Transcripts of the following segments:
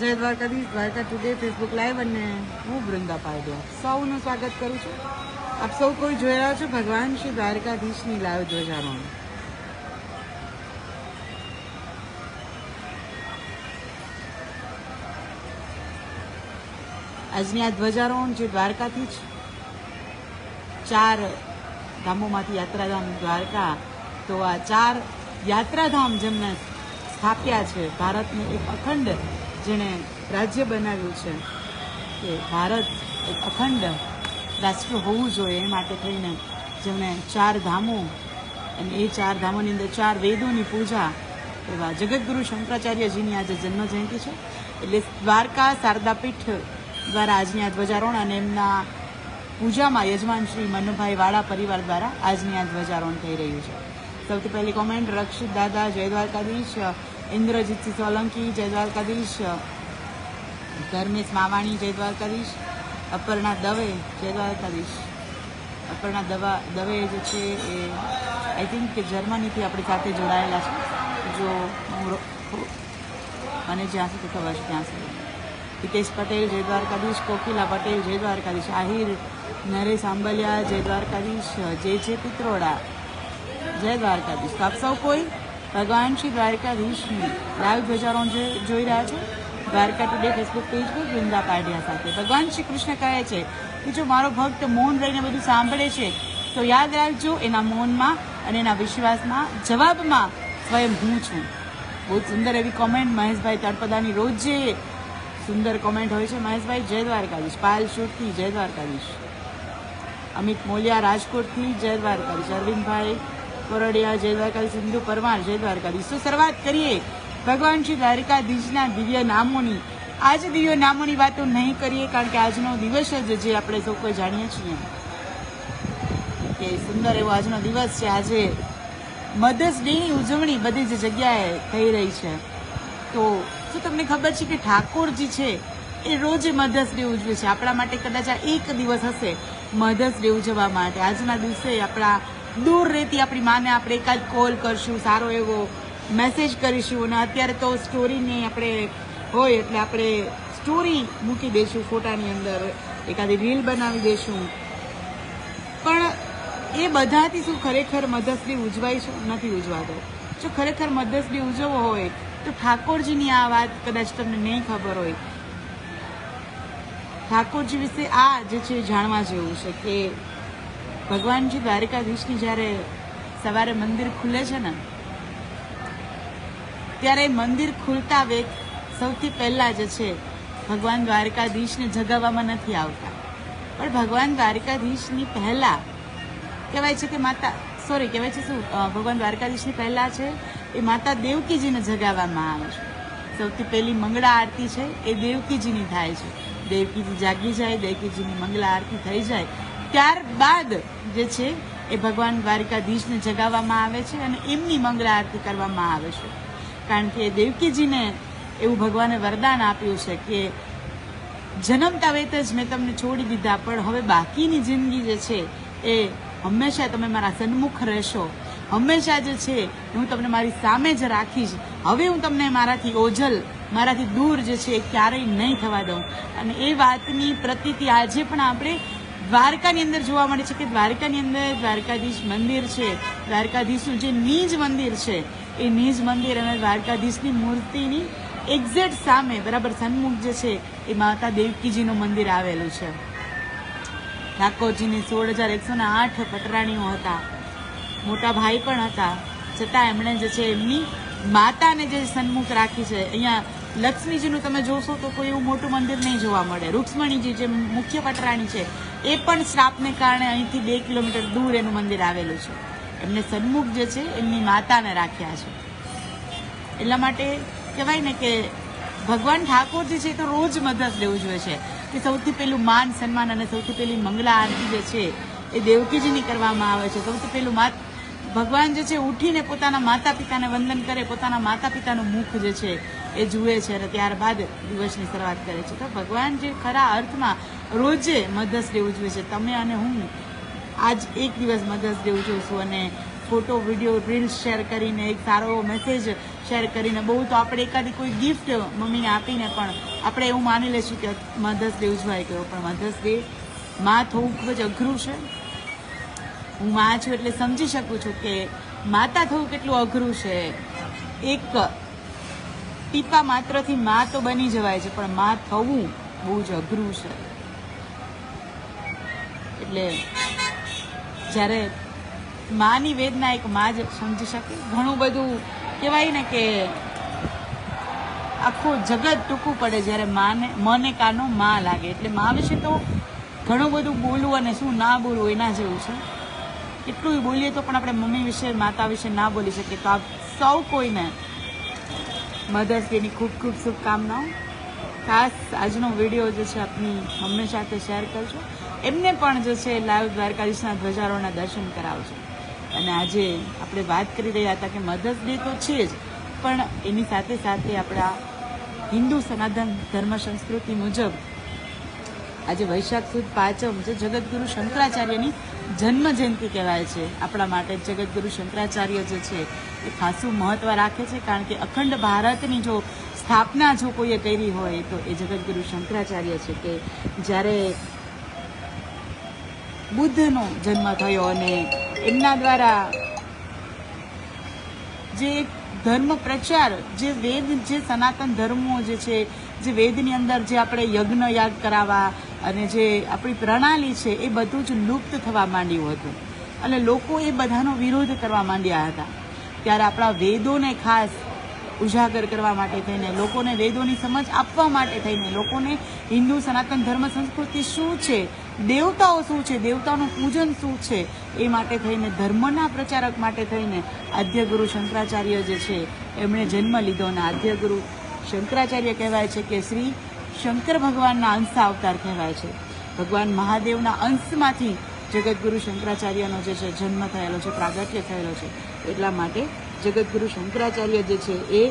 જય Dwarkadhish, Dwarka today Facebook live અને હું વૃંદા પાડ્યા સૌનું સ્વાગત કરું છું. આપ સૌ કોઈ જોઈ રહ્યા છો ભગવાન શ્રી દ્વારકાધીશની લાઈવ ધ્વજારોહણ. આજની આ ધ્વજારોહણ જે દ્વારકાથી જ ચાર ધામોમાંથી યાત્રાધામ દ્વારકા, તો આ ચાર યાત્રાધામ જેમને સ્થાપ્યા છે, ભારતને એક અખંડ જેણે રાજ્ય બનાવ્યું છે કે ભારત એક અખંડ રાષ્ટ્ર હોવું જોઈએ એ માટે થઈને જેમણે ચાર ધામો અને એ ચાર ધામોની અંદર ચાર વેદોની પૂજા એવા જગતગુરુ શંકરાચાર્યજીની આજે જન્મ જયંતિ છે. એટલે દ્વારકા શારદાપીઠ દ્વારા આજની આ ધ્વજારોહણ અને એમના પૂજામાં યજમાન શ્રી મનુભાઈ વાળા પરિવાર દ્વારા આજની આ ધ્વજારોહણ થઈ રહ્યું છે. સૌથી પહેલી કોમેન્ટ રક્ષિત દાદા જય દ્વારકાધીશ. ઇન્દ્રજીતસિંહ સોલંકી જય દ્વારકાધીશ ધર્મેશ માવાણી જય દ્વારકાધીશ અપર્ણા દવે જય દ્વારકાધીશ અપર્ણા દવા, દવે જે છે એ આઈ થિંક કે જર્મનીથી આપણી સાથે જોડાયેલા છે. જો હું મને જ્યાં સુધી ખબર છે ત્યાં સુધી. હિતેશ પટેલ જય દ્વારકાધીશ કોકિલા પટેલ જય દ્વારકાધીશ આહિર, નરેશ આંબલિયા જય દ્વારકાધીશ જે જે પિત્રોડા જય દ્વારકાધીશ આપ સૌ કોઈ ભગવાન શ્રી દ્વારકાધીશની લાઈવ ધ્વજારોહણ જે જોઈ રહ્યા છો, દ્વારકા ટુડે ફેસબુક પેજ પર વૃંદા પાડિયા સાથે. ભગવાન શ્રી કૃષ્ણ કહે છે કે જો મારો ભક્ત મૌન રહીને બધું સાંભળે છે, તો યાદ રાખજો એના મૌનમાં અને એના વિશ્વાસમાં, જવાબમાં સ્વયં હું છું. બહુ સુંદર એવી કોમેન્ટ મહેશભાઈ તળપદાની રોજ જે સુંદર કોમેન્ટ હોય છે, મહેશભાઈ, જય દ્વારકાધીશ. પાયલ શુટથી જય દ્વારકાધીશ. અમિત મોલિયા, રાજકોટથી, જય દ્વારકાધીશ. અરવિંદભાઈ કોરડિયા, જય દ્વારકાધીશ સિંધુ પરમાર, જય દ્વારકાધીશ તો શરૂઆત કરીએ ભગવાન શ્રી દ્વારકાધીશના દિવ્ય નામોની. આજે દિવ્ય નામોની વાતો નહીં કરીએ, કારણ કે આજનો દિવસ જ જે આપણે સૌ કોઈ જાણીએ છીએ. કે સુંદર એવો આજનો દિવસ છે. આજે મધર્સ ડેની ઉજવણી બધી જ જગ્યાએ થઈ રહી છે. તો શું તમને ખબર છે કે ઠાકોરજી છે એ રોજ મધર્સ ડે ઉજવે છે? આપણા માટે કદાચ આ એક દિવસ હશે મધર્સ ડે ઉજવવા માટે. આજના દિવસે આપણા દૂર રહેતી આપણી માને આપણે એકાદ કોલ કરશું, સારો એવો મેસેજ કરીશું અને અત્યારે તો સ્ટોરીને આપણે હોય એટલે આપણે સ્ટોરી મૂકી દઈશું ફોટાની અંદર, એકાદી રીલ બનાવી દઈશું. પણ એ બધાથી શું ખરેખર મધર્સ ડે ઉજવાય છે? નથી ઉજવાતો. જો ખરેખર મધર્સ ડે ઉજવવો હોય, તો ઠાકોરજીની આ વાત કદાચ તમને નહીં ખબર હોય. ઠાકોરજી વિશે આ જે છે જાણવા જેવું છે કે ભગવાનજી દ્વારકાધીશની જ્યારે સવારે મંદિર ખુલે છે ને, ત્યારે મંદિર ખુલતા વેગ સૌથી પહેલાં જે છે ભગવાન દ્વારકાધીશને જગાવવામાં નથી આવતા. પણ ભગવાન દ્વારકાધીશની પહેલાં, કહેવાય છે કે માતા સોરી કહેવાય છે શું? ભગવાન દ્વારકાધીશની પહેલાં છે, એ માતા દેવકીજીને જગાવવામાં આવે છે. સૌથી પહેલી મંગળા આરતી છે, એ દેવકીજીની થાય છે. દેવકીજી જાગી જાય, દેવકીજીની મંગળા આરતી થઈ જાય ત્યારબાદ જે છે એ ભગવાન દ્વારિકાધીશને જગાવવામાં આવે છે અને એમની મંગળા આરતી કરવામાં આવે છે. કારણ કે દેવકીજીને એવું ભગવાને વરદાન આપ્યું છે કે જન્મતા વેત જ મેં તમને છોડી દીધા, પણ હવે બાકીની જિંદગી જે છે એ હંમેશા તમે મારા સન્મુખ રહેશો. હંમેશા જે છે હું તમને મારી સામે જ રાખીશ. હવે હું તમને મારાથી ઓઝલ, મારાથી દૂર જે છે એ ક્યારેય નહીં થવા દઉં. અને એ વાતની પ્રતિતિ આજે પણ આપણે દ્વારકાની અંદર જોવા મળે છે કે દ્વારકાની અંદર દ્વારકાધીશ મંદિર છે. દ્વારકાધીશનું જે નીજ મંદિર છે, એ નીજ મંદિર અને દ્વારકાધીશની મૂર્તિની એક્ઝેક્ટ સામે બરાબર સન્મુખ જે છે, એ માતા દેવકીજીનું મંદિર આવેલું છે. ઠાકોરજીની સોળ હજાર એકસો ને આઠ પટરાણીઓ હતા. મોટા ભાઈ પણ હતા. છતાં એમણે જે છે એમની માતાને જે સન્મુખ રાખી છે, અહીંયા લક્ષ્મીજીનું તમે જોશો તો કોઈ એવું મોટું મંદિર નહીં જોવા મળે. રૂક્ષ્મણીજી જે મુખ્ય પટરાણી છે, એ પણ શ્રાપને કારણે અહીંથી બે કિલોમીટર દૂર એનું મંદિર આવેલું છે. એમને સન્મુખ જે છે, એમની માતાને રાખ્યા છે. એટલા માટે કહેવાય ને કે ભગવાન ઠાકોરજી છે તો રોજ મદદ લેવું જોઈએ છે. કે સૌથી પહેલું માન સન્માન અને સૌથી પહેલી મંગલા આરતી જે છે, એ દેવકીજીની કરવામાં આવે છે. સૌથી પહેલું માત ભગવાન જે છે, ઉઠીને પોતાના માતા પિતાને વંદન કરે, પોતાના માતા પિતાનું મુખ જે છે એ જુએ છે અને ત્યારબાદ દિવસની શરૂઆત કરે છે. તો ભગવાન જે ખરા અર્થમાં રોજે મધર્સ ડે ઉજવે છે. તમે અને હું આજ એક દિવસ મધર્સ ડે ઉજવશું અને ફોટો, વીડિયો, રીલ્સ શેર કરીને, એક સારો મેસેજ શેર કરીને, બહુ તો આપણે એકાદી કોઈ ગિફ્ટ મમ્મીને આપીને પણ આપણે એવું માની લઈશું કે મધર્સ ડે ઉજવાઈ ગયો. પણ મધર્સ ડે માં થવું ખૂબ જ અઘરું છે. હું માં છું એટલે સમજી શકું છું કે માતા થવું કેટલું અઘરું છે. એક ટીપા માત્રથી માં તો બની જવાય છે, પણ માં થવું બહુ જ અઘરું છે. એટલે જ્યારે માની વેદના એક માં જ સમજી શકે, ઘણું બધું કહેવાય ને કે આખું જગત ટૂંકું પડે જ્યારે માને, મને કાનો માં લાગે. એટલે મા વિશે તો ઘણું બધું બોલવું અને શું ના બોલવું એના જેવું છે. કેટલું બોલીએ તો પણ આપણે મમ્મી વિશે, માતા વિશે ના બોલી શકીએ. તો આપ સૌ કોઈને મધર્સ ડેની ખૂબ ખૂબ શુભકામનાઓ. ખાસ આજનો વીડિયો જે છે આપની મમ્મી સાથે શેર કરજો. એમને પણ જે છે લાઈવ દ્વારકાધીશના ધ્વજારોના દર્શન કરાવજો. અને આજે આપણે વાત કરી રહ્યા હતા કે મધર્સ ડે તો છે જ, પણ એની સાથે સાથે આપણા હિન્દુ સનાતન ધર્મ સંસ્કૃતિ મુજબ આજે વૈશાખ સુદ પાંચમ જે જગતગુરુ શંકરાચાર્યની જન્મ જયંતિ કહેવાય છે. આપણા માટે જગતગુરુ શંકરાચાર્ય જે છે એ ખાસું મહત્વ રાખે છે, કારણ કે અખંડ ભારતની જો સ્થાપના જો કોઈએ કરી હોય, તો એ જગતગુરુ શંકરાચાર્ય છે કે જ્યારે બુદ્ધનો જન્મ થયો અને એમના દ્વારા જે ધર્મ પ્રચાર, જે વેદ, જે સનાતન ધર્મો જે છે, જે વેદની અંદર જે આપણે યજ્ઞ યાદ કરાવવા અને જે આપણી પ્રણાલી છે, એ બધું જ લુપ્ત થવા માંડ્યું હતું. અને લોકો એ બધાનો વિરોધ કરવા માંડ્યા હતા. ત્યારે આપણા વેદોને ખાસ ઉજાગર કરવા માટે થઈને, લોકોને વેદોની સમજ આપવા માટે થઈને, લોકોને હિન્દુ સનાતન ધર્મ સંસ્કૃતિ શું છે, દેવતાઓ શું છે દેવતાઓનું પૂજન શું છે, એ માટે થઈને, ધર્મના પ્રચારક માટે થઈને આદ્યગુરુ શંકરાચાર્ય જે છે, એમણે જન્મ લીધો અને આદ્યગુરુ શંકરાચાર્ય કહેવાય છે કે શ્રી શંકર ભગવાનના અંશ અવતાર કહેવાય છે. ભગવાન મહાદેવના અંશમાંથી જગતગુરુ શંકરાચાર્યનો જે છે, જન્મ થયેલો છે, પ્રાગટ્ય થયેલો છે. એટલા માટે જગતગુરુ શંકરાચાર્ય જે છે એ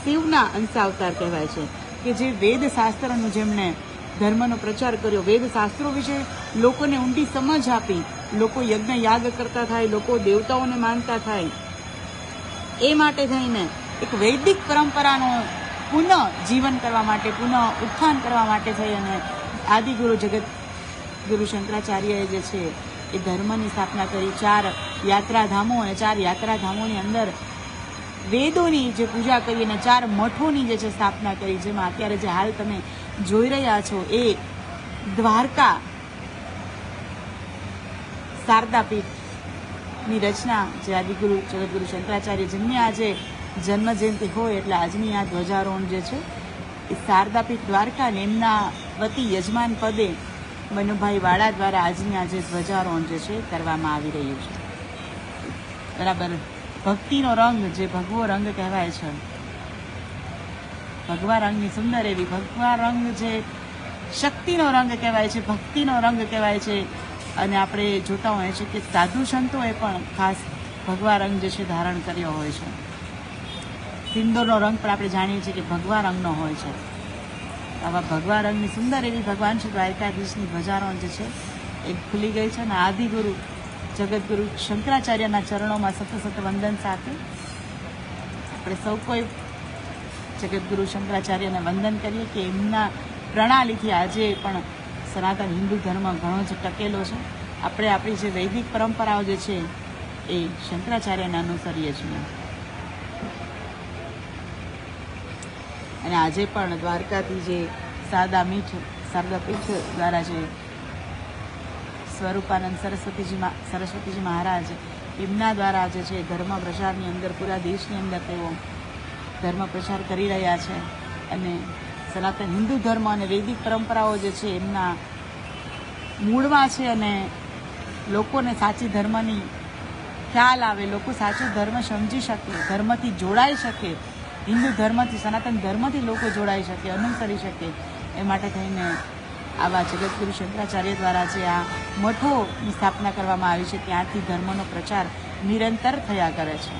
શિવના અંશ અવતાર કહેવાય છે કે જે વેદ શાસ્ત્રનું જેમણે ધર્મનો પ્રચાર કર્યો, વેદ શાસ્ત્રો વિશે લોકોને ઊંડી સમજ આપી, લોકો યજ્ઞ યાગ કરતા થાય, લોકો દેવતાઓને માનતા થાય, એ માટે થઈને એક વૈદિક પરંપરાનો પુનઃ જીવન કરવા માટે, પુનઃ ઉત્થાન કરવા માટે થઈ અને આદિગુરુ જગત ગુરુ શંકરાચાર્યએ જે છે એ ધર્મની સ્થાપના કરી. ચાર યાત્રાધામો અને ચાર યાત્રાધામોની અંદર વેદોની જે પૂજા કરી અને ચાર મઠોની જે છે સ્થાપના કરી, જેમાં અત્યારે જે હાલ તમે જોઈ રહ્યા છો એ દ્વારકા શારદાપીઠની રચના, જે આદિગુરુ જગદગુરુ શંકરાચાર્ય જેમની આજે જન્મ જયંતિ હોય એટલે આજની આ ધ્વજારોહણ જે છે એ શારદાપીઠ દ્વારકા એમના વતી યજમાન પદે મનુભાઈ વાળા દ્વારા આજની આજે ધ્વજારોહણ જે છે કરવામાં આવી રહ્યું છે. બરાબર. ભક્તિનો રંગ જે ભગવો રંગ કહેવાય છે. ભગવા રંગની સુંદર એવી ભગવા રંગ જે શક્તિનો રંગ કહેવાય છે, ભક્તિનો રંગ કહેવાય છે. અને આપણે જોતા હોઈએ છીએ કે સાધુ સંતોએ પણ ખાસ ભગવા રંગ જે છે ધારણ કર્યો હોય છે. સિંદૂરનો રંગ પણ આપણે જાણીએ છીએ કે ભગવા રંગનો હોય છે. આવા ભગવા રંગની સુંદર એવી ભગવાન શ્રી દ્વારકાધીશની ધ્વજારોહણ જે છે, એ ખુલી ગઈ છે અને આદિગુરુ જગતગુરુ શંકરાચાર્યના ચરણોમાં સતત સતત વંદન સાથે આપણે સૌ કોઈ જગતગુરુ શંકરાચાર્યને વંદન કરીએ કે એમના પ્રણાલીથી આજે પણ સનાતન હિન્દુ ધર્મ ઘણો જ ટકેલો છે. આપણે આપણી જે વૈદિક પરંપરાઓ જે છે, એ શંકરાચાર્યને અનુસરીએ છીએ. અને આજે પણ દ્વારકાથી જે સાદા મીઠ શારદા પીઠ દ્વારા જે સ્વરૂપાનંદ સરસ્વતીજીમાં, સરસ્વતીજી મહારાજ એમના દ્વારા જે છે ધર્મ પ્રચારની અંદર, પૂરા દેશની અંદર તેઓ ધર્મ પ્રચાર કરી રહ્યા છે અને સનાતન હિન્દુ ધર્મ અને વૈદિક પરંપરાઓ જે છે એમના મૂળમાં છે અને લોકોને સાચી ધર્મની ખ્યાલ આવે, લોકો સાચો ધર્મ સમજી શકે, ધર્મથી જોડાઈ શકે હિન્દુ ધર્મથી, સનાતન ધર્મથી લોકો જોડાઈ શકે, અનુસરી શકે એ માટે થઈને આવા જગતગુરુ શંકરાચાર્ય દ્વારા જે આ મઠોની સ્થાપના કરવામાં આવી છે, ત્યાંથી ધર્મનો પ્રચાર નિરંતર થયા કરે છે.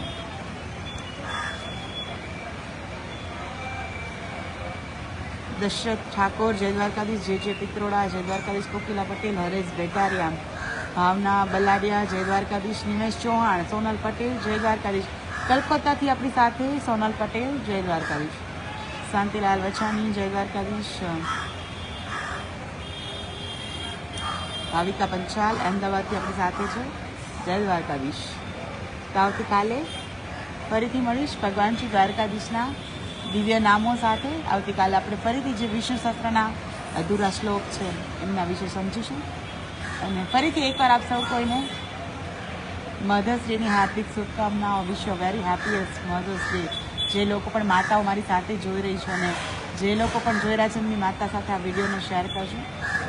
દશરથ ઠાકોર, જય દ્વારકાધીશ જે જે પિત્રોડા, જય દ્વારકાધીશ કોકિલા પટેલ, હરેશ ભેટારિયા, ભાવના બલાડિયા, જય દ્વારકાધીશ નિમેશ ચૌહાણ, સોનલ પટેલ, જય દ્વારકાધીશ કલકત્તાથી આપણી સાથે સોનલ પટેલ, જય દ્વારકાધીશ. શાંતિલાલ વછાણી, જય દ્વારકાધીશ. ભાવિકા પંચાલ, અમદાવાદથી આપણી સાથે છે. જય દ્વારકાધીશ. તો આવતીકાલે ફરીથી મળીશ ભગવાન શ્રી દ્વારકાધીશના દિવ્ય નામો સાથે. આવતીકાલે આપણે ફરીથી જે વિષ્ણુ સહસ્ત્રના અધૂરા શ્લોક છે, એમના વિશે સમજીશું. અને ફરીથી એકવાર આપ સૌ કોઈને મધર્સ ડેની હાર્દિક શુભકામનાઓ wish very happiest mother's day જે લોકો પણ માતાઓ મારી સાથે જોઈ રહી છે અને જે લોકો પણ જોઈ રહ્યા છે, એમની માતા સાથે આ વિડીયોને શેર કરજો.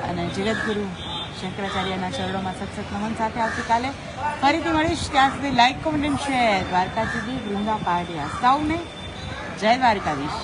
અને જગતગુરુ શંકરાચાર્યના ચરણોમાં સતસત નમન સાથે આવતીકાલે ફરીથી મળીશ. ત્યાં સુધી લાઇક કોમેન્ટ શેર દ્વારકા સુધી વૃંદા પાડ્યા સૌને જય દ્વારકાધીશ.